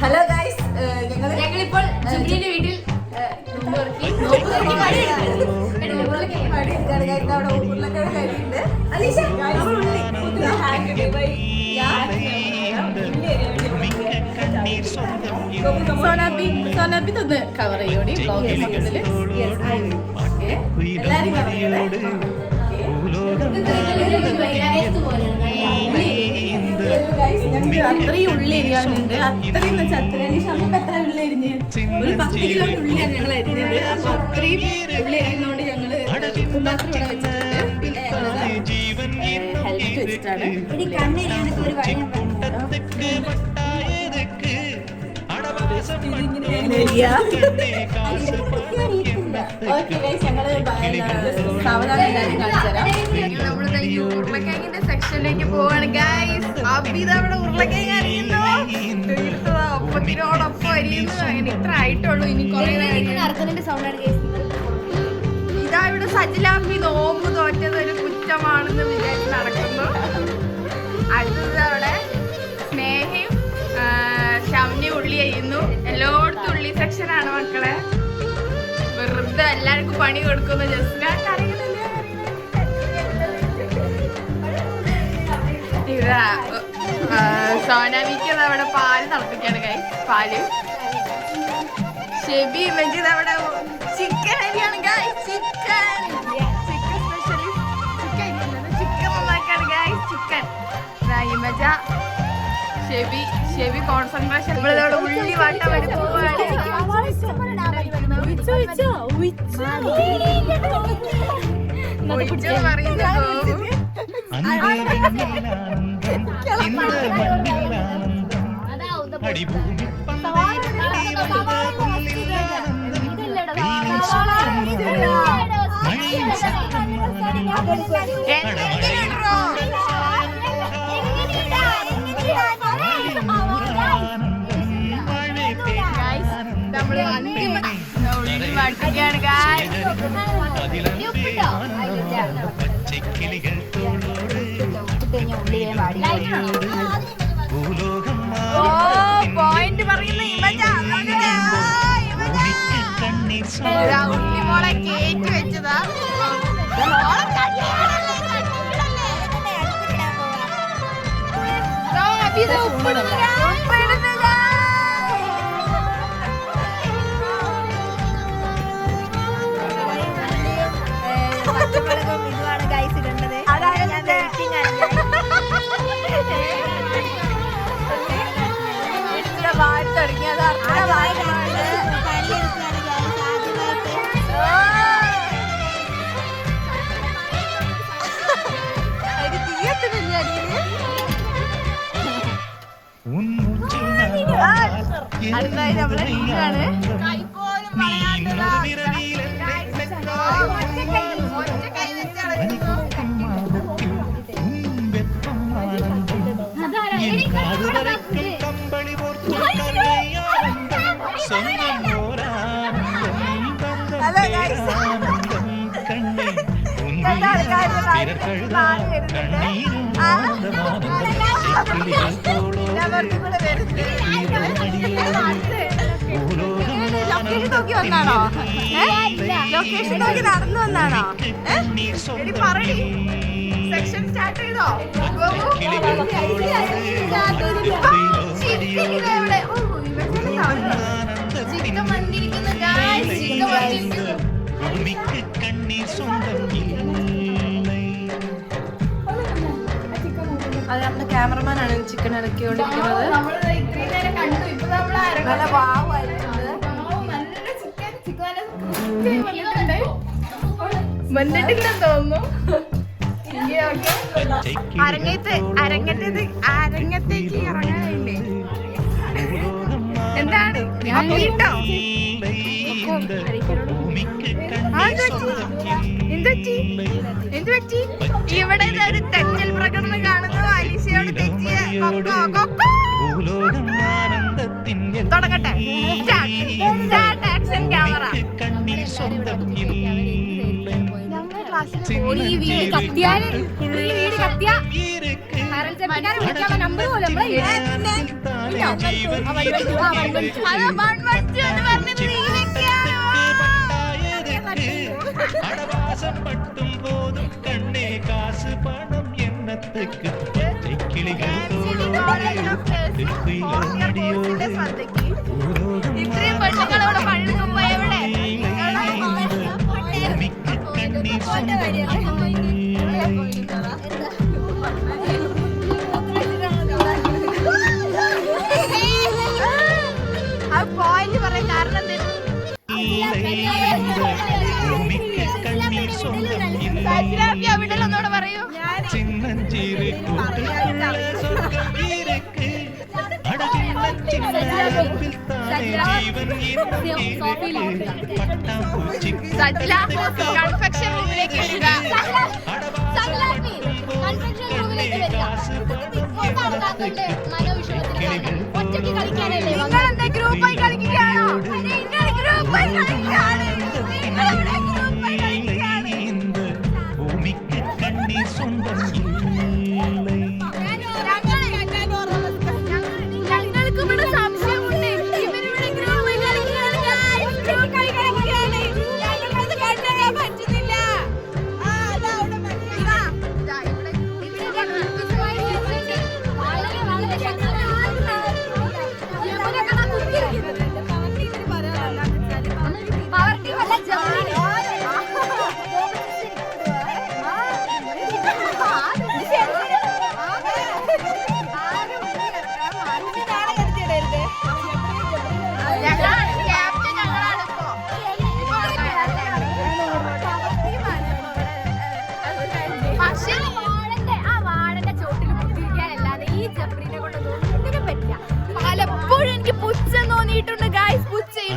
Hello guys ഞങ്ങൾ ഞങ്ങളിപ്പോൾ ജുബിലിന്റെ വീട്ടിൽ സോനാബി സോനാബി ഒന്ന് കവർ ചെയ്യോടി ബ്ലോഗ് പറയുന്നത് ഞങ്ങൾക്ക് അത്രയും ഉള്ളി എരിയാനുണ്ട് അത്രയും എന്ന് വെച്ചാൽ അത്രയും നമുക്ക് എത്ര ഉള്ളി എരിഞ്ഞ് ഒരു പത്ത് കിലോ ഉള്ളിയാണ് ഞങ്ങൾ എരിഞ്ഞത് അപ്പൊ അത്രയും ഉള്ളി എരിയുന്നതുകൊണ്ട് ഞങ്ങൾ കുമ്പാത്രം ഇവിടെ വെച്ചിട്ടുണ്ട് പിന്നെ ഞങ്ങൾ ഹെൽമെറ്റ് വെച്ചിട്ടാണ് ഒരു ഓക്കെ ഞങ്ങൾ സാവധാനം എല്ലാവരും കാണിച്ചു തരാം സെക്ഷനിലേക്ക് പോവാണ്. ഗൈസ് അബിത അവിടെ ഉരുളക്കിഴങ്ങ് അറിയുന്നു ഒപ്പത്തിനോടൊപ്പം അരിയുന്നു. അങ്ങനെ ഇത്ര ആയിട്ടുള്ളൂ ഇനി കുറെ ഇതാ ഇവിടെ സജിലാമ്പി നോമ്പ് തോറ്റത് ഒരു കുറ്റമാണെന്ന് വിചാരിച്ച് നടക്കുന്നു. അടുത്തത് അവിടെ സ്നേഹയും ആ, ശവനി ഉള്ളി അരിയുന്നു. എല്ലായിടത്തും ഉള്ളി സെക്ഷനാണ് മക്കളെ. വെറുതെ എല്ലാവർക്കും പണി കൊടുക്കുന്നു. ജസ്റ്റിന സോനാമിക്ക് അവിടെ പാൽ തിളപ്പിക്കാണ് കൈ പാൽ ഷെബി മജീദ് അവിടെ ചിക്കൻ അരിയാണ് ഗായ് chicken chicken specially chicken chicken നന്നാക്കാണ് ഗായ് ചിക്കൻ ഇമജ ഷെബി ഷെബി കോൺസെൻട്രേഷൻ നമ്മളിതവിടെ ഉള്ളി വാട്ടാൻ വേണ്ടി പോവാണ് പറയുന്നത് നമ്മൾ അന്തിമ ഉള്ളി വാട്ടിക്കാണ് Obrigada. അടുത്തായി നമ്മളെ ടീമാണ് ഗൈസ് ലൊക്കേഷൻ നോക്കി വന്നാണോ ലൊക്കേഷൻ നോക്കി നടന്നു വന്നാണോ പറയടി സെക്ഷൻ സ്റ്റാർട്ട് ചെയ്തോ ചിക്കൻ വന്നിരിക്കുന്നു guys. ചിക്കൻ വന്നിരിക്കുന്നു അത് നമ്മുടെ ക്യാമറമാനാണ് ചിക്കൻ ഇറക്കിക്കൊണ്ടിരിക്കുന്നത്. കൊണ്ടിരിക്കുന്നത് ഇത്രയും നേരം കണ്ടു. ഇപ്പൊ നമ്മൾ നല്ല വാവായിട്ടുണ്ട്. വന്നിട്ടില്ലെന്ന് തോന്നുന്നു. അരങ്ങത്ത് അരങ്ങത്തേക്ക് അരങ്ങത്തേക്ക് ഇറങ്ങാനില്ലേ എന്താണ്? കേട്ടോ എന്തുപറ്റി? എന്തുപറ്റി? ഇവിടെ അടവാസപ്പെട്ടും പോതും കണ്ണേ കാശ് പണം എന്നത്തെ കിളികളോ ഇത്രയും പട്ടികളോ കൺഫെക്ഷൻ റൂമിലേക്ക് മനോവിഷമത്തിലേക്ക് ഒറ്റയ്ക്ക് കളിക്കാനല്ലേ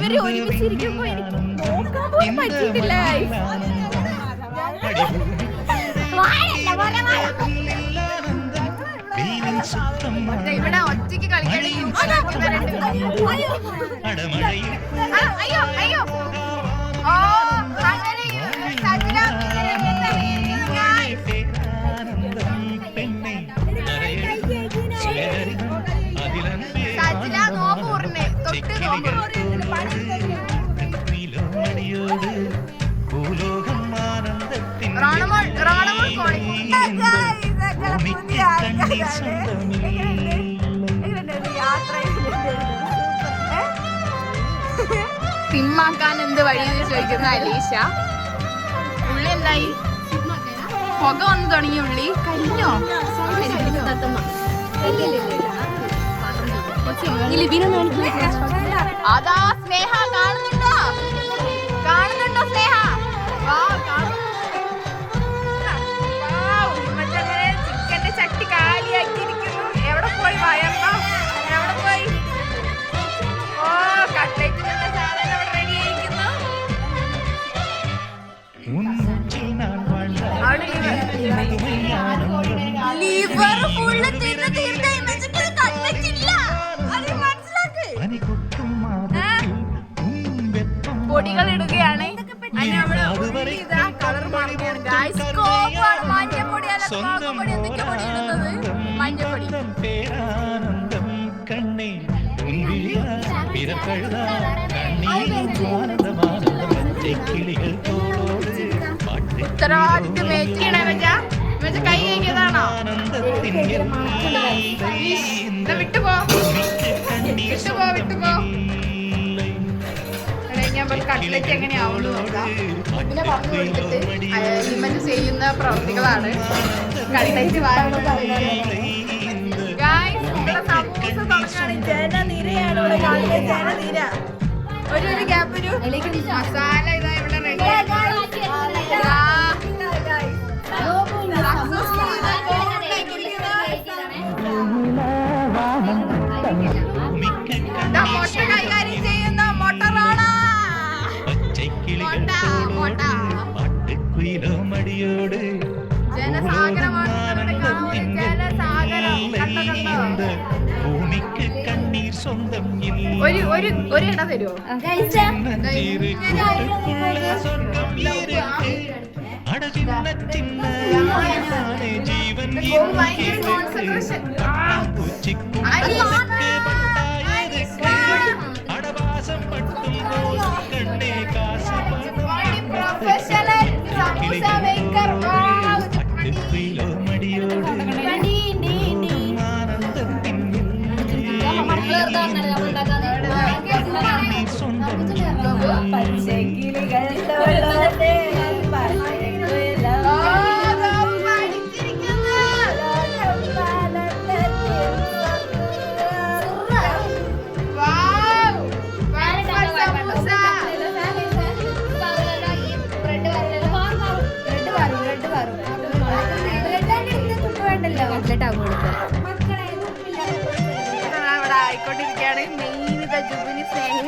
ഇവർ ഒരുമിച്ചിരിക്കുമ്പോ എനിക്ക് നോക്കാൻ പോലും പറ്റിയിട്ടില്ല. ഇവിടെ ഒറ്റയ്ക്ക് കളിക്കാണെങ്കിൽ അയ്യോ. അയ്യോ. ഓ അങ്ങനെ സിമ്മാക്കാൻ എന്ത് വഴി എന്ന് ചോദിക്കുന്ന അലീഷ. ഉള്ളി എന്തായി? പുക വന്നു തുടങ്ങി ഉള്ളി. കഴിഞ്ഞോ അതാ സ്നേഹ കാണുന്നുണ്ടോ? കാണുന്നു പൊടികൾ ഇടുകയാണ്. മഞ്ഞപ്പൊടി പേരാനന്ദം കണ്ണേ ഉത്തരവാദിത്വം ഏറ്റിയാണ് വിട്ടുപോ. വിട്ടുപോ എങ്ങനെയാവുള്ളൂ ചെയ്യുന്ന പ്രവൃത്തികളാണ് ഒരു ഒരു ഗ്യാപ്പ് ഒരു മസാല ഇതാ ഇവിടെ റെഡി മടിയോട് ഭൂമിക്ക് കണ്ണീർ സ്വന്തം ഒരു ഒരു ഒരു ഇട തരുമോ അടചിന്ന ചിന്ന ജീവൻ കൊച്ചിക്കുള്ള നീ ആയിക്കൊണ്ടിരിക്കുകയാണ് മെയിൻ ജുബിനി സ്നേഹം